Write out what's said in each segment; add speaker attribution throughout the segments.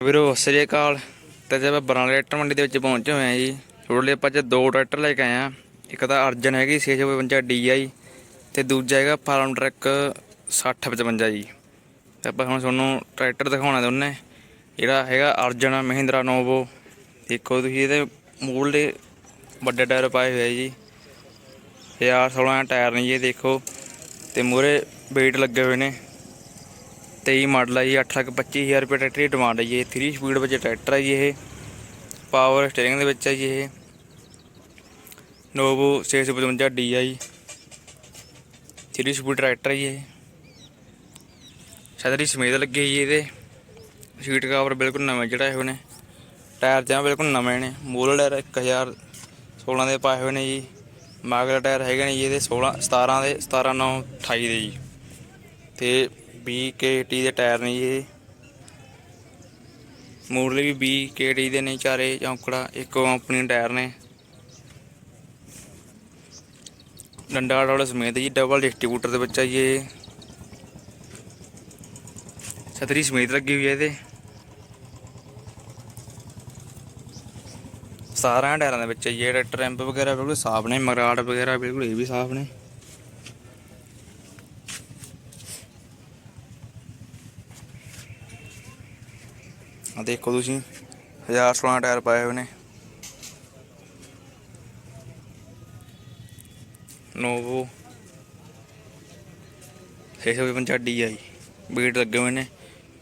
Speaker 1: ਵੀਰੋ, ਸਤਿ ਸ੍ਰੀ ਅਕਾਲ। ਤੇ ਜੇ ਆਪਾਂ ਬਰਾਲੇ ਟਰੈਕਟਰ ਮੰਡੀ ਦੇ ਵਿੱਚ ਪਹੁੰਚੇ ਹੋਏ ਆ ਜੀ ਟੋਟਲੀ ਆਪਾਂ ਚ ਦੋ ਟਰੈਕਟਰ ਲੈ ਕੇ ਆਏ ਆ। ਇੱਕ ਤਾਂ ਅਰਜਨ ਹੈਗੀ 655 DI ਤੇ ਦੂਜਾ ਹੈਗਾ ਫਾਰਮ ਟਰੈਕ 6055 ਜੀ। ਤੇ ਆਪਾਂ ਹੁਣ ਤੁਹਾਨੂੰ ਟਰੈਕਟਰ ਦਿਖਾਉਣਾ ਦੋਨੇ। ਜਿਹੜਾ ਹੈਗਾ ਅਰਜਨ ਮਹਿੰਦਰਾ ਨੋਵੋ। ਦੇਖੋ ਤੁਸੀਂ, ਇਹਦੇ ਮੂਲ ਦੇ ਵੱਡੇ ਟਾਇਰ ਪਾਏ ਹੋਏ ਆ ਜੀ। 1016 ਟਾਇਰ ਨੇ ਜੀ ਦੇਖੋ। ਤੇ ਮੂਰੇ ਵੇਟ ਲੱਗੇ ਹੋਏ ਨੇ। 23 ਮਾਡਲ ਹੈ ਜੀ 8 ਲੱਖ 25000 ਰੁਪਏ ਟਰੈਕਟਰ ਦੀ ਡਿਮਾਂਡ ਹੈ ਜੀ 3 ਸਪੀਡ ਵਿੱਚ ਟਰੈਕਟਰ ਹੈ ਜੀ ਇਹ। ਪਾਵਰ ਸਟੀਅਰਿੰਗ ਦੇ ਵਿੱਚ ਹੈ ਜੀ ਇਹ। ਨੋਵੋ 655 ਜੀ। 3 ਸਪੀਡ ਟਰੈਕਟਰ ਹੈ ਜੀ ਇਹ। ਛਤਰੀ ਸਮੇਤ ਲੱਗੀ ਹੈ ਜੀ ਇਹਦੇ। ਸੀਟ ਕਵਰ ਬਿਲਕੁਲ ਨਵੇਂ ਚੜਾਏ ਹੋਏ ਨੇ। ਟਾਇਰ ਜਾਂ ਬਿਲਕੁਲ ਨਵੇਂ ਨੇ। ਮੂਲ ਟਾਇਰ 1016 ਦੇ ਪਾਏ ਹੋਏ ਨੇ ਜੀ। ਮਾਗਲਾ ਟਾਇਰ ਹੈਗੇ ਨੇ ਜੀ ਇਹਦੇ 16 17 ਦੇ 17 9 28 ਦੇ ਜੀ। ਤੇ 20 KT ਦੇ ਟਾਇਰ ਨੇ ਜੀ ਇਹ। ਮੂਰਲੇ ਵੀ 20 ਦੇ ਨੇ ਚਾਰੇ ਚੌਂਕੜਾ ਇੱਕ ਕੰਪਨੀ ਟਾਇਰ ਨੇ। ਡੰਡਾ ਡੋਲ ਸਮੇਤ ਜੀ ਡਬਲ ਡਿਸਟ੍ਰੀਬਿਊਟਰ ਦੇ ਵਿੱਚ ਆ ਜੀ ਇਹ। ਛਤਰੀ ਸਮੇਤ ਲੱਗੀ ਹੋਈ ਹੈ ਇਹਦੇ। ਸਾਰਿਆਂ ਟਾਇਰਾਂ ਦੇ ਵਿੱਚ ਹੈ ਜੀ, ਇਹ ਟਰੈਕਟਰ ਵਗੈਰਾ ਬਿਲਕੁਲ ਸਾਫ਼ ਨੇ ਮਗਰਾਟ ਵਗੈਰਾ ਬਿਲਕੁਲ ਇਹ ਵੀ ਸਾਫ਼ ਨੇ। ਆ ਦੇਖੋ ਤੁਸੀਂ 1016 ਟਾਇਰ ਪਾਏ ਹੋਏ ਨੇ। ਨੋਵੋ 655 DI ਬੀਟ ਲੱਗੇ ਹੋਏ ਨੇ।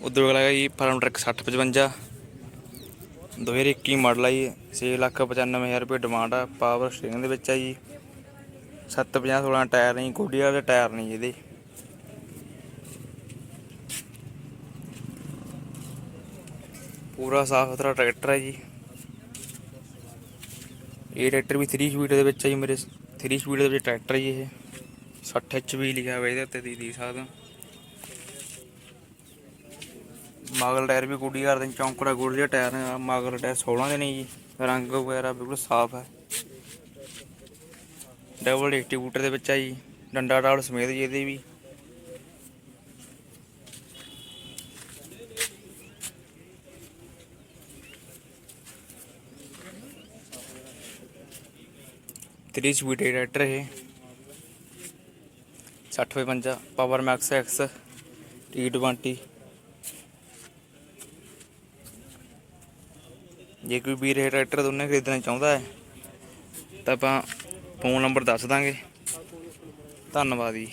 Speaker 1: ਉਧਰ ਅਗਲਾ ਹੈਗਾ ਜੀ ਫਾਰਮ ਟਰੈਕ 6055 2021 ਮਾਡਲ ਆ ਜੀ 6,95,000 ਰੁਪਏ ਡਿਮਾਂਡ ਆ ਪਾਵਰ ਸਟੀਅਰਿੰਗ ਦੇ ਵਿੱਚ ਆ ਜੀ। 750 16 ਟਾਇਰ ਨਹੀਂ ਗੋਡੀ ਵਾਲੇ ਟਾਇਰ ਨਹੀਂ ਇਹਦੇ। ਪੂਰਾ ਸਾਫ਼ ਸੁਥਰਾ ਟਰੈਕਟਰ ਹੈ ਜੀ। ਇਹ ਟਰੈਕਟਰ ਵੀ 3 ਸਪੀਡ ਦੇ ਵਿੱਚ ਹੈ ਜੀ ਮੇਰੇ 3 ਸਪੀਡ ਦੇ ਵਿੱਚ ਟਰੈਕਟਰ ਜੀ ਇਹ। 60 HP ਲਿਖਿਆ ਹੋਇਆ ਇਹਦੇ ਉੱਤੇ ਦੀ ਦੀ ਸਕਦੇ ਹੋ ਮਾਗਲ ਟਾਇਰ ਵੀ ਗੁੱਡੀ ਕਰਦੇ ਚੌਂਕੜਾ ਗੁੱਡ ਜਿਹਾ ਟਾਇਰ ਨੇ ਮਾਗਲ ਟਾਇਰ 16 ਦੇ ਨੇ ਜੀ, ਰੰਗ ਵਗੈਰਾ ਬਿਲਕੁਲ ਸਾਫ਼ ਹੈ। ਡਬਲ ਡਿਸਟ੍ਰੀਬਿਊਟਰ ਦੇ ਵਿੱਚ ਆ ਜੀ, ਡੰਡਾ ਡਾਲ ਸਮੇਤ ਜੀ ਇਹਦੇ ਵੀ। ਤ੍ਰੀ ਸਪੀਡ ਟਰੈਕਟਰ ਇਹ। 60 55 ਪਾਵਰ ਮੈਕਸ ਐਕਸ T20 ਜੇ ਕੋਈ ਵੀਰ ਇਹ ਟਰੈਕਟਰ ਦੋਨੇ ਖਰੀਦਣਾ ਚਾਹੁੰਦਾ ਹੈ, ਤਾਂ ਆਪਾਂ ਫੋਨ ਨੰਬਰ ਦੱਸ ਦਾਂਗੇ। ਧੰਨਵਾਦ ਜੀ।